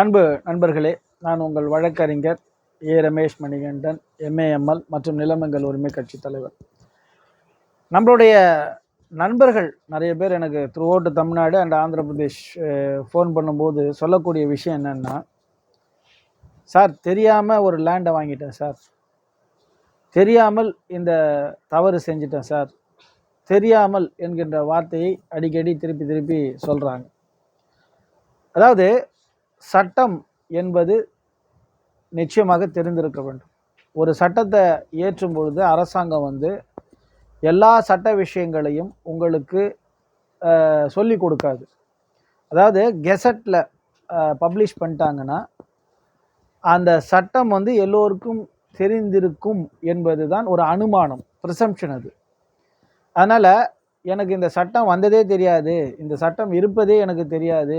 அன்பு நண்பர்களே நான் உங்கள் வழக்கறிஞர் ஏ. ரமேஷ் மணிகண்டன் எம்ஏஎம்எல் மற்றும் நிலமங்கள் உரிமை கட்சி தலைவர். நம்மளுடைய நண்பர்கள் நிறைய பேர் எனக்கு throughout Tamil Nadu and Andhra Pradesh phone பண்ணும்போது சொல்லக்கூடிய விஷயம் என்னென்னா சார் தெரியாமல் ஒரு லேண்டை வாங்கிட்டேன் சார். தெரியாமல் இந்த தவறு செஞ்சிட்டேன் சார். தெரியாமல் என்கின்ற வார்த்தையை அடிக்கடி திருப்பி திருப்பி சொல்கிறாங்க அதாவது சட்டம் என்பது நிச்சயமாக தெரிந்திருக்க வேண்டும். ஒரு சட்டத்தை இயற்றும் பொழுது அரசாங்கம் வந்து எல்லா சட்ட விஷயங்களையும் உங்களுக்கு சொல்லி கொடுக்காது. அதாவது கெசட்டில் பப்ளிஷ் பண்ணிட்டாங்கன்னா அந்த சட்டம் வந்து எல்லோருக்கும் தெரிந்திருக்கும் என்பது தான் ஒரு அனுமானம் ப்ரிசம்ஷன் அது. அதனால் எனக்கு இந்த சட்டம் வந்ததே தெரியாது இந்த சட்டம் இருப்பதே எனக்கு தெரியாது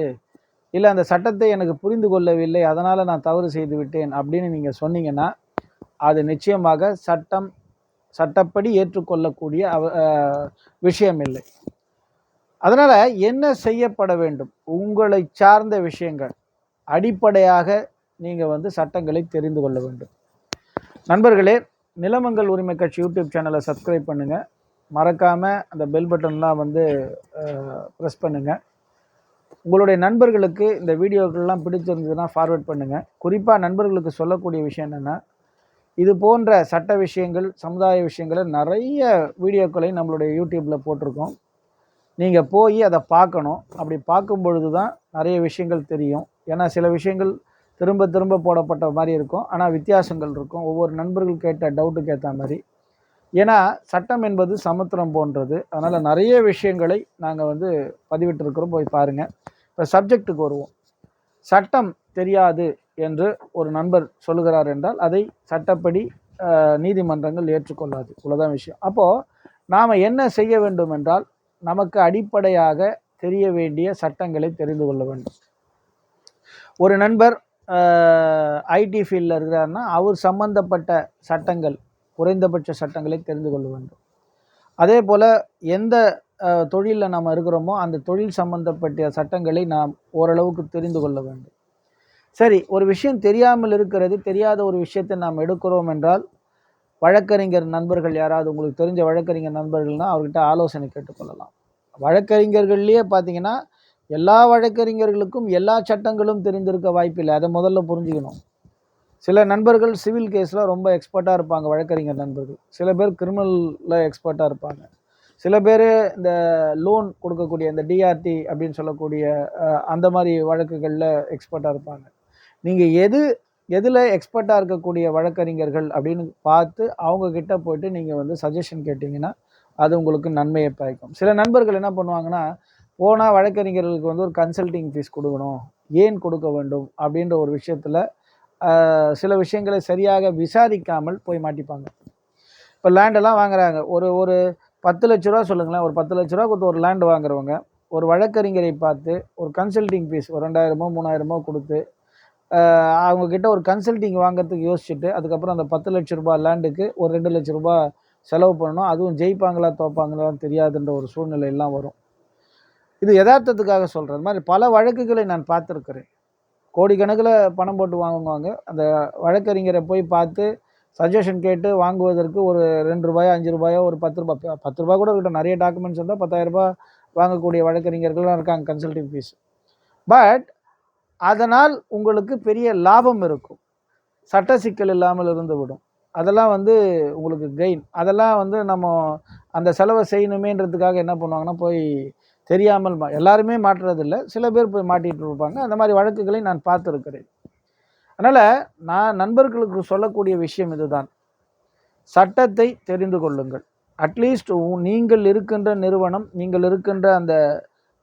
இல்லை அந்த சட்டத்தை எனக்கு புரிந்து கொள்ளவில்லை அதனால் நான் தவறு செய்து விட்டேன் அப்படின்னு நீங்கள் சொன்னீங்கன்னா அது நிச்சயமாக சட்டம் சட்டப்படி ஏற்றுக்கொள்ளக்கூடிய அவ விஷயம் இல்லை அதனால் என்ன செய்யப்பட வேண்டும்? உங்களை சார்ந்த விஷயங்கள். அடிப்படையாக நீங்கள் வந்து சட்டங்களை தெரிந்து கொள்ள வேண்டும். நண்பர்களே நிலமங்கள் உரிமை கட்சி யூடியூப் சேனலை சப்ஸ்கிரைப் பண்ணுங்கள் மறக்காமல் அந்த பெல் பட்டன்லாம் வந்து ப்ரெஸ் பண்ணுங்கள் உங்களுடைய நண்பர்களுக்கு இந்த வீடியோக்கள்லாம் பிடிச்சிருந்ததுன்னா ஃபார்வேர்ட் பண்ணுங்கள் குறிப்பாக நண்பர்களுக்கு சொல்லக்கூடிய விஷயம் என்னென்னா இது போன்ற சட்ட விஷயங்கள் சமுதாய விஷயங்களை நிறைய வீடியோக்களை நம்மளுடைய யூடியூப்பில் போட்டிருக்கோம். நீங்கள் போய் அதை பார்க்கணும். அப்படி பார்க்கும் பொழுது தான் நிறைய விஷயங்கள் தெரியும். ஏன்னா சில விஷயங்கள் திரும்ப திரும்ப போடப்பட்ட மாதிரி இருக்கும். ஆனால் வித்தியாசங்கள் இருக்கும். ஒவ்வொரு நண்பர்கள் கேட்ட டவுட்டுக்கு ஏற்ற மாதிரி. ஏன்னா சட்டம் என்பது சமுத்திரம் போன்றது. அதனால் நிறைய விஷயங்களை நாங்கள் வந்து பதிவிட்டிருக்கிறோம். போய் பாருங்கள் இப்போ சப்ஜெக்ட்டுக்கு வருவோம். சட்டம் தெரியாது என்று ஒரு நண்பர் சொல்லுகிறார் என்றால் அதை சட்டப்படி நீதிமன்றங்கள் ஏற்றுக்கொள்ளாது. இவ்வளோதான் விஷயம். அப்போது நாம் என்ன செய்ய வேண்டும் என்றால் நமக்கு அடிப்படையாக தெரிய வேண்டிய சட்டங்களை தெரிந்து கொள்ள வேண்டும். ஒரு நண்பர் ஐடி ஃபீல்டில் இருக்கிறாருன்னா அவர் சம்பந்தப்பட்ட சட்டங்கள் குறைந்தபட்ச சட்டங்களை தெரிந்து கொள்ள வேண்டும். அதே போல் எந்த தொழிலில் நாம் இருக்கிறோமோ அந்த தொழில் சம்பந்தப்பட்ட சட்டங்களை நாம் ஓரளவுக்கு தெரிந்து கொள்ள வேண்டும். சரி ஒரு விஷயம் தெரியாமல் இருக்கிறது தெரியாத ஒரு விஷயத்தை நாம் எடுக்கிறோம் என்றால் வழக்கறிஞர் நண்பர்கள் யாராவது உங்களுக்கு தெரிஞ்ச வழக்கறிஞர் நண்பர்கள்னால் அவர்கிட்ட ஆலோசனை கேட்டுக்கொள்ளலாம். வழக்கறிஞர்கள்லேயே பார்த்தீங்கன்னா எல்லா வழக்கறிஞர்களுக்கும் எல்லா சட்டங்களும் தெரிந்திருக்க வாய்ப்பில்லை. அதை முதல்ல புரிஞ்சுக்கணும். சில நண்பர்கள் சிவில் கேஸில் ரொம்ப எக்ஸ்பர்ட்டாக இருப்பாங்க வழக்கறிஞர் நண்பர்கள். சில பேர் கிரிமினலில் எக்ஸ்பர்ட்டாக இருப்பாங்க. சில பேர் இந்த லோன் கொடுக்கக்கூடிய இந்த டிஆர்டி அப்படின்னு சொல்லக்கூடிய அந்த மாதிரி வழக்குகளில் எக்ஸ்பர்ட்டாக இருப்பாங்க. நீங்கள் எது எதில் எக்ஸ்பர்ட்டாக இருக்கக்கூடிய வழக்கறிஞர்கள் அப்படின்னு பார்த்து அவங்கக்கிட்ட போயிட்டு நீங்கள் வந்து சஜஷன் கேட்டிங்கன்னா அது உங்களுக்கு நன்மையை பயக்கும். சில நண்பர்கள் என்ன பண்ணுவாங்கன்னா போனால் வழக்கறிஞர்களுக்கு வந்து ஒரு கன்சல்டிங் ஃபீஸ் கொடுக்கணும். ஏன் கொடுக்க வேண்டும்? அப்படின்ற ஒரு விஷயத்தில் சில விஷயங்களை சரியாக விசாரிக்காமல் போய் மாட்டிப்பாங்க. இப்போ லேண்டெல்லாம் வாங்குறாங்க. ஒரு ஒரு பத்து லட்ச ரூபா சொல்லுங்களேன். ஒரு பத்து லட்ச ரூபா கொடுத்து ஒரு லேண்ட் வாங்குறவங்க ஒரு வழக்கறிஞரை பார்த்து ஒரு கன்சல்டிங் ஃபீஸ் ஒரு ரெண்டாயிரமோ மூணாயிரமோ கொடுத்து அவங்கக்கிட்ட ஒரு கன்சல்டிங் வாங்குறதுக்கு யோசிச்சுட்டு அதுக்கப்புறம் அந்த பத்து லட்ச ரூபாய் லேண்டுக்கு ஒரு ரெண்டு லட்ச ரூபாய் செலவு பண்ணணும். அதுவும் ஜெயிப்பாங்களா தோப்பாங்களான்னு தெரியாதுன்ற ஒரு சூழ்நிலையெல்லாம் வரும். இது யதார்த்தத்துக்காக சொல்கிறது மாதிரி பல வழக்குகளை நான் பார்த்துருக்குறேன். கோடிக்கணக்கில் பணம் போட்டு வாங்குவாங்க. அந்த வழக்கறிஞரை போய் பார்த்து சஜஷன் கேட்டு வாங்குவதற்கு ஒரு ரெண்டு ரூபாயோ அஞ்சு ரூபாயோ ஒரு பத்து ரூபாய் பத்து ரூபாய் கூட இருக்கட்டும். நிறைய டாக்குமெண்ட்ஸ் இருந்தால் பத்தாயிரரூபா வாங்கக்கூடிய வழக்கறிஞர்கள்லாம் இருக்காங்க கன்சல்டிங் ஃபீஸ் பட் அதனால் உங்களுக்கு பெரிய லாபம் இருக்கும். சட்ட சிக்கல் இல்லாமல் இருந்து விடும் அதெல்லாம் வந்து உங்களுக்கு கெயின் அதெல்லாம் வந்து நம்ம அந்த செலவை செய்யணுமேன்றதுக்காக என்ன பண்ணுவாங்கன்னா போய் தெரியாமல் எல்லாருமே மாட்டுறதில்லை சில பேர் போய் மாட்டிகிட்டு இருப்பாங்க. அந்த மாதிரி வழக்குகளை நான் பார்த்துருக்கிறேன். அதனால் நான் நண்பர்களுக்கு சொல்லக்கூடிய விஷயம் இதுதான். சட்டத்தை தெரிந்து கொள்ளுங்கள். அட்லீஸ்ட் நீங்கள் இருக்கின்ற நிறுவனம் நீங்கள் இருக்கின்ற அந்த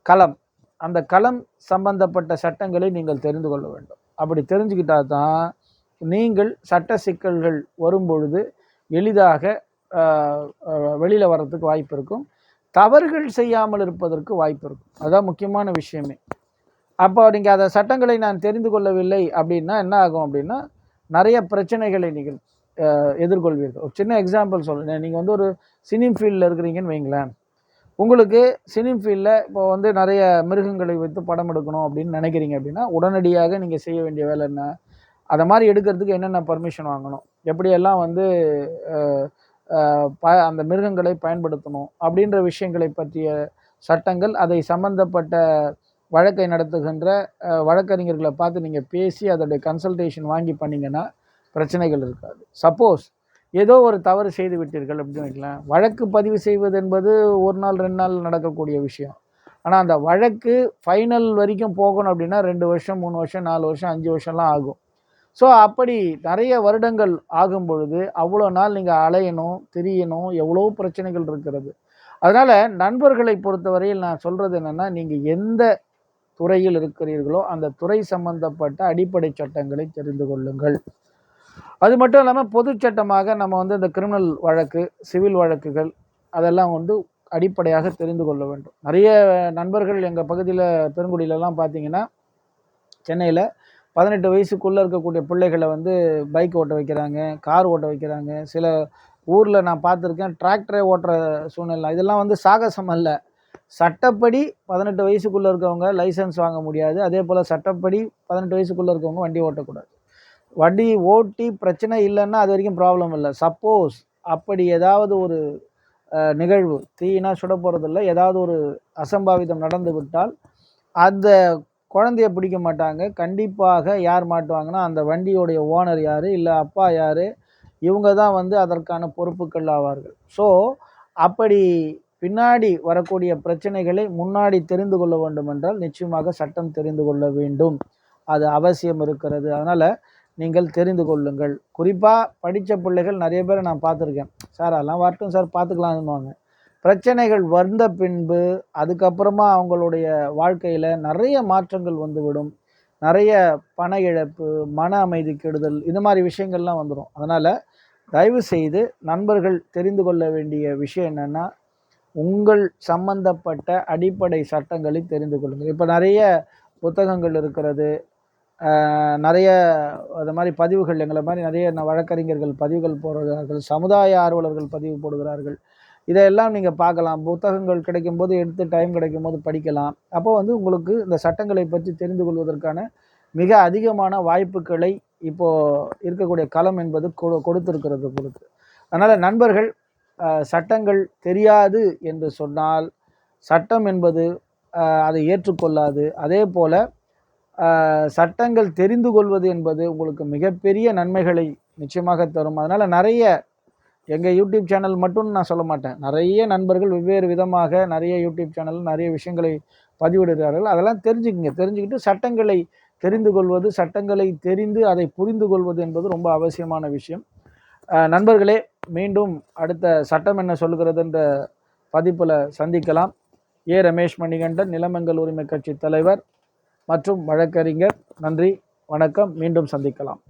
களம் அந்த களம் சம்பந்தப்பட்ட சட்டங்களை நீங்கள் தெரிந்து கொள்ள வேண்டும். அப்படி தெரிஞ்சுக்கிட்டால் தான் நீங்கள் சட்ட சிக்கல்கள் வரும்பொழுது எளிதாக வெளியில் வர்றதுக்கு வாய்ப்பு இருக்கும். தவறுகள் செய்யாமல் இருப்பதற்கு வாய்ப்பு இருக்கும். அதுதான் முக்கியமான விஷயமே. அப்போ நீங்கள் அதை சட்டங்களை நான் தெரிந்து கொள்ளவில்லை அப்படின்னா என்ன ஆகும் அப்படின்னா நிறைய பிரச்சனைகளை நீங்கள் எதிர்கொள்வீர்கள். ஒரு சின்ன எக்ஸாம்பிள் சொல்கிறேன் நீங்கள் வந்து ஒரு சினிம் ஃபீல்டில் இருக்கிறீங்கன்னு வைங்களேன். உங்களுக்கு சினிம் ஃபீல்டில் இப்போ வந்து நிறைய மிருகங்களை வைத்து படம் எடுக்கணும் அப்படின்னு நினைக்கிறீங்க அப்படின்னா உடனடியாக நீங்கள் செய்ய வேண்டிய வேலை என்ன? அதை மாதிரி எடுக்கிறதுக்கு என்னென்ன பர்மிஷன் வாங்கணும்? எப்படியெல்லாம் வந்து ப அந்த மிருகங்களை பயன்படுத்தணும்? அப்படின்ற விஷயங்களை பற்றிய சட்டங்கள் அதை சம்பந்தப்பட்ட வழக்கை நடத்துகின்ற வழக்கறிஞர்களை பார்த்து நீங்கள் பேசி அதோடைய கன்சல்டேஷன் வாங்கி பண்ணிங்கன்னா பிரச்சனைகள் இருக்காது. சப்போஸ் ஏதோ ஒரு தவறு செய்து விட்டீர்கள் அப்படின்னு வைக்கலாம் வழக்கு பதிவு செய்வது என்பது ஒரு நாள் ரெண்டு நாள் நடக்கக்கூடிய விஷயம். ஆனால் அந்த வழக்கு ஃபைனல் வரைக்கும் போகணும் அப்படின்னா ரெண்டு வருஷம் மூணு வருஷம் நாலு வருஷம் அஞ்சு வருஷம்லாம் ஆகும். ஸோ அப்படி நிறைய வருடங்கள் ஆகும் பொழுது அவ்வளோ நாள் நீங்கள் அலையணும் திரியணும் எவ்வளோ பிரச்சனைகள் இருக்கிறது. அதனால் நண்பர்களை பொறுத்தவரையில் நான் சொல்கிறது என்னென்னா நீங்கள் எந்த துறையில் இருக்கிறீர்களோ அந்த துறை சம்பந்தப்பட்ட அடிப்படை சட்டங்களை தெரிந்து கொள்ளுங்கள். அது மட்டும் இல்லாமல் பொது சட்டமாக நம்ம வந்து இந்த கிரிமினல் வழக்கு சிவில் வழக்குகள் அதெல்லாம் வந்து அடிப்படையாக தெரிந்து கொள்ள வேண்டும். நிறைய நண்பர்கள் எங்கள் பகுதியில் பெருங்குடியிலலாம் பார்த்தீங்கன்னா சென்னையில் பதினெட்டு வயசுக்குள்ளே இருக்கக்கூடிய பிள்ளைகளை வந்து பைக் ஓட்ட வைக்கிறாங்க கார் ஓட்ட வைக்கிறாங்க. சில ஊரில் நான் பார்த்துருக்கேன் டிராக்டரே ஓட்டுற சூழ்நிலை. இதெல்லாம் வந்து சாகசம் அல்ல. சட்டப்படி பதினெட்டு வயசுக்குள்ளே இருக்கவங்க லைசன்ஸ் வாங்க முடியாது. அதே போல் சட்டப்படி பதினெட்டு வயசுக்குள்ளே இருக்கவங்க வண்டி ஓட்டக்கூடாது. வண்டி ஓட்டி பிரச்சனை இல்லைன்னா அது வரைக்கும் ப்ராப்ளம் இல்லை. சப்போஸ் அப்படி ஏதாவது ஒரு நிகழ்வு தீயினா சுட போகிறதில்ல ஏதாவது ஒரு அசம்பாவிதம் நடந்து விட்டால் அந்த குழந்தைய பிடிக்க மாட்டாங்க. கண்டிப்பாக யார் மாட்டுவாங்கன்னா அந்த வண்டியோடைய ஓனர் யார் இல்லை அப்பா யார் இவங்க தான் வந்து அதற்கான பொறுப்புகள் ஆவார்கள். ஸோ அப்படி பின்னாடி வரக்கூடிய பிரச்சனைகளை முன்னாடி தெரிந்து கொள்ள வேண்டும் என்றால் நிச்சயமாக சட்டம் தெரிந்து கொள்ள வேண்டும். அது அவசியம் இருக்கிறது. அதனால் நீங்கள் தெரிந்து கொள்ளுங்கள். குறிப்பாக படித்த பிள்ளைகள் நிறைய பேரை நான் பார்த்துருக்கேன். சார் அதெல்லாம் வரட்டும் சார் பார்த்துக்கலாம்னுவாங்க. பிரச்சனைகள் வந்த பின்பு அதுக்கப்புறமா அவங்களுடைய வாழ்க்கையில் நிறைய மாற்றங்கள் வந்துவிடும். நிறைய பண இழப்பு மன அமைதி கெடுதல் இது மாதிரி விஷயங்கள்லாம் வந்துடும் அதனால் தயவு செய்து நண்பர்கள் தெரிந்து கொள்ள வேண்டிய விஷயம் என்னென்னா உங்கள் சம்பந்தப்பட்ட அடிப்படை சட்டங்களை தெரிந்து கொள்ளுங்கள். இப்போ நிறைய புத்தகங்கள் இருக்கிறது. நிறைய அது மாதிரி பதிவுகள் எங்களை மாதிரி நிறைய வழக்கறிஞர்கள் பதிவுகள் போடுகிறார்கள். சமுதாய ஆர்வலர்கள் பதிவு போடுகிறார்கள். இதையெல்லாம் நீங்கள் பார்க்கலாம். புத்தகங்கள் கிடைக்கும்போது எடுத்து டைம் கிடைக்கும்போது படிக்கலாம். அப்போ வந்து உங்களுக்கு இந்த சட்டங்களை பற்றி தெரிந்து கொள்வதற்கான மிக அதிகமான வாய்ப்புகளை இப்போது இருக்கக்கூடிய களம் என்பது கொ கொடுத்திருக்கிறது பொறுத்து அதனால் நண்பர்கள் சட்டங்கள் தெரியாது என்று சொன்னால் சட்டம் என்பது அதை ஏற்றுக்கொள்ளாது. அதே போல் சட்டங்கள் தெரிந்து கொள்வது என்பது உங்களுக்கு மிகப்பெரிய நன்மைகளை நிச்சயமாக தரும். அதனால் நிறைய எங்கள் யூடியூப் சேனல் மட்டும் நான் சொல்ல மாட்டேன். நிறைய நண்பர்கள் வெவ்வேறு விதமாக நிறைய யூடியூப் சேனல் நிறைய விஷயங்களை பதிவிடுகிறார்கள். அதெல்லாம் தெரிஞ்சுக்கங்க. தெரிஞ்சுக்கிட்டு சட்டங்களை தெரிந்து கொள்வது சட்டங்களை தெரிந்து அதை புரிந்து கொள்வது என்பது ரொம்ப அவசியமான விஷயம். நண்பர்களே மீண்டும் அடுத்த சட்டம் என்ன சொல்கிறதுன்ற பதிப்பில் சந்திக்கலாம். ஏ ரமேஷ் மணிகண்டன் நிலமங்கல் உரிமை கட்சி தலைவர் மற்றும் வழக்கறிஞர். நன்றி வணக்கம். மீண்டும் சந்திக்கலாம்.